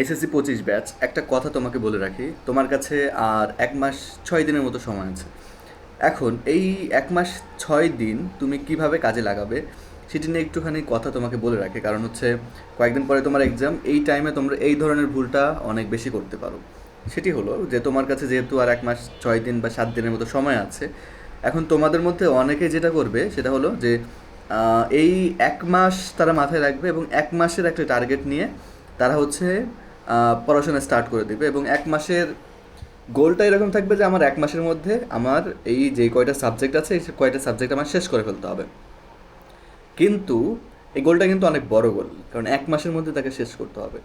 SSC পঁচিশ batch, একটা কথা তোমাকে বলে রাখি, তোমার কাছে আর এক মাস ছয় দিনের মতো সময় আছে। এখন এই এক মাস ছয় দিন তুমি কীভাবে কাজে লাগাবে, সেটি নিয়ে একটুখানি কথা তোমাকে বলে রাখি। কারণ হচ্ছে, কয়েকদিন পরে তোমার এক্সাম এই টাইমে তোমরা এই ধরনের ভুলটা অনেক বেশি করতে পারো। সেটি হলো যে, তোমার কাছে যেহেতু আর এক মাস ছয় দিন বা সাত দিনের মতো সময় আছে, এখন তোমাদের মধ্যে অনেকে যেটা করবে, সেটা হলো যে এই এক মাস তারা মাথায় রাখবে এবং এক মাসের একটা টার্গেট নিয়ে তারা হচ্ছে পড়াশোনা স্টার্ট করে দিবে এবং এক মাসের গোলটা এরকম থাকবে যে আমার এক মাসের মধ্যে আমার এই যে কয়টা সাবজেক্ট আছে, এই কয়টা সাবজেক্ট আমার শেষ করে ফেলতে হবে। কিন্তু এই গোলটা কিন্তু অনেক বড় গোল কারণ এক মাসের মধ্যে তাকে শেষ করতে হবে।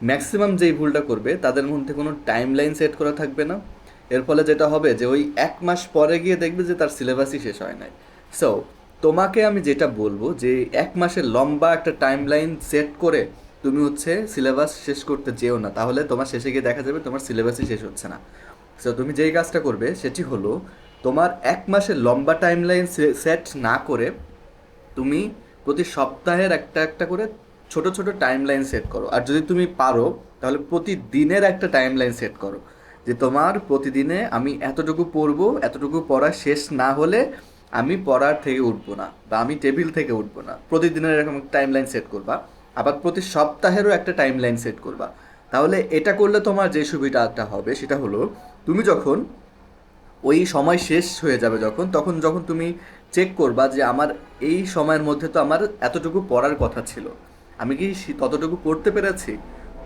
ম্যাক্সিমাম যেই ভুলটা করবে, তাদের মধ্যে কোনো টাইম লাইন সেট করা থাকবে না। এর ফলে যেটা হবে যে ওই এক মাস পরে গিয়ে দেখবে যে তার সিলেবাসই শেষ হয় নাই। সো তোমাকে আমি যেটা বলব যে এক মাসের লম্বা একটা টাইম লাইন সেট করে তুমি হচ্ছে সিলেবাস শেষ করতে যেও না, তাহলে তোমার শেষে গিয়ে দেখা যাবে তোমার সিলেবাসই শেষ হচ্ছে না। সো তুমি যেই কাজটা করবে সেটি হলো তোমার এক মাসের লম্বা টাইম লাইন সেট না করে তুমি প্রতি সপ্তাহের একটা একটা করে ছোট ছোট টাইম লাইন সেট করো। আর যদি তুমি পারো, তাহলে প্রতিদিনের একটা টাইম লাইন সেট করো, যে তোমার প্রতিদিনে আমি এতটুকু পড়ব, এতটুকু পড়া শেষ না হলে আমি পড়ার থেকে উঠবো না, বা আমি টেবিল থেকে উঠবো না। প্রতিদিনের এরকম টাইম লাইন সেট করবা। আবার প্রতি সপ্তাহেরও একটা টাইম লাইন সেট করবা। তাহলে এটা করলে তোমার যে সুবিধাটা হবে সেটা হলো, তুমি যখন ওই সময় শেষ হয়ে যাবে যখন, তখন যখন তুমি চেক করবা যে আমার এই সময়ের মধ্যে তো আমার এতটুকু পড়ার কথা ছিল। আমি কি ততটুকু পড়তে পেরেছি?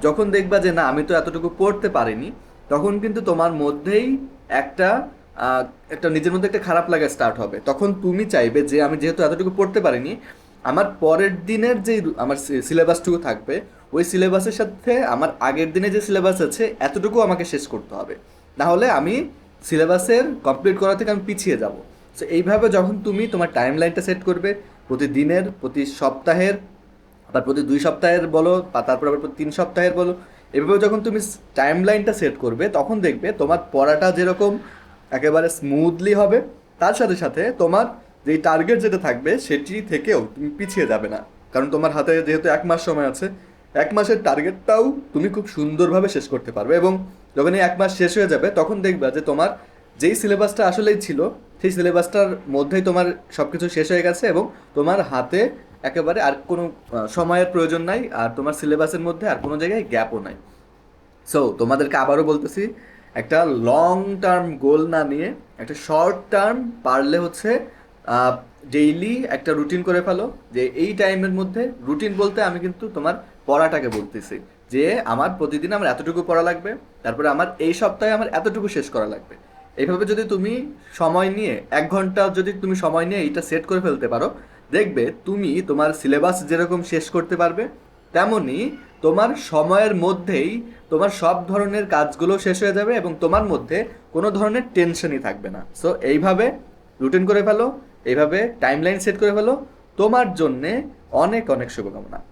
যখন দেখবা যে না, আমি তো এতটুকু পড়তে পারিনি, তখন কিন্তু তোমার মধ্যেই একটা একটা নিজের মধ্যে একটা খারাপ লাগা স্টার্ট হবে। তখন তুমি চাইবে যে আমি যেহেতু এতটুকু পড়তে পারিনি আমার পরের দিনের যে আমার সিলেবাসটুকু থাকবে, ওই সিলেবাসের সাথে আমার আগের দিনে যে সিলেবাস আছে, এতটুকু আমাকে শেষ করতে হবে। না হলে আমি সিলেবাসের কমপ্লিট করা থেকে আমি পিছিয়ে যাব। সো এইভাবে যখন তুমি তোমার টাইম লাইনটা সেট করবে, প্রতিদিনের, প্রতি সপ্তাহের আবার প্রতি দুই সপ্তাহের বলো, বা তারপর আবার প্রতি তিন সপ্তাহের বলো, এভাবে যখন তুমি টাইম লাইনটা সেট করবে, তখন দেখবে তোমার পড়াটা যেরকম একেবারে স্মুথলি হবে, তার সাথে সাথে তোমার যেই টার্গেট যেটা থাকবে সেটি থেকেও তুমি পিছিয়ে যাবে না। কারণ তোমার হাতে যেহেতু এক মাস সময় আছে, এক মাসের টার্গেটটাও তুমি খুব সুন্দরভাবে শেষ করতে পারবে এবং যখন এক মাস শেষ হয়ে যাবে, তখন দেখবা যে তোমার যেই সিলেবাসটা আসলেই ছিল, সেই সিলেবাসটার মধ্যেই তোমার সব কিছু শেষ হয়ে গেছে এবং তোমার হাতে একেবারে আর কোনো সময়ের প্রয়োজন নাই আর তোমার সিলেবাসের মধ্যে আর কোনো জায়গায় গ্যাপও নাই। সো তোমাদেরকে আবারও বলতেছি, একটা লং টার্ম গোল না নিয়ে, একটা শর্ট টার্ম পারলে হচ্ছে ডেইলি একটা রুটিন করে ফেলো যে এই টাইমের মধ্যে রুটিন বলতে আমি কিন্তু তোমার পড়াটাকে বলতেছি। যে আমার প্রতিদিন আমার এতটুকু পড়া লাগবে, তারপরে আমার এই সপ্তাহে আমার এতটুকু শেষ করা লাগবে। এইভাবে যদি তুমি সময় নিয়ে, এক ঘণ্টা যদি তুমি সময় নিয়ে এইটা সেট করে ফেলতে পারো, দেখবে তুমি তোমার সিলেবাস যেরকম শেষ করতে পারবে, তেমনি তোমার সময়ের মধ্যেই তোমার সব ধরনের কাজগুলো শেষ হয়ে যাবে এবং তোমার মধ্যে কোনো ধরনের টেনশনই থাকবে না। সো এইভাবে রুটিন করে ফেলো। এইভাবে টাইমলাইন সেট করে ফেলো। তোমার জন্যে অনেক অনেক শুভকামনা।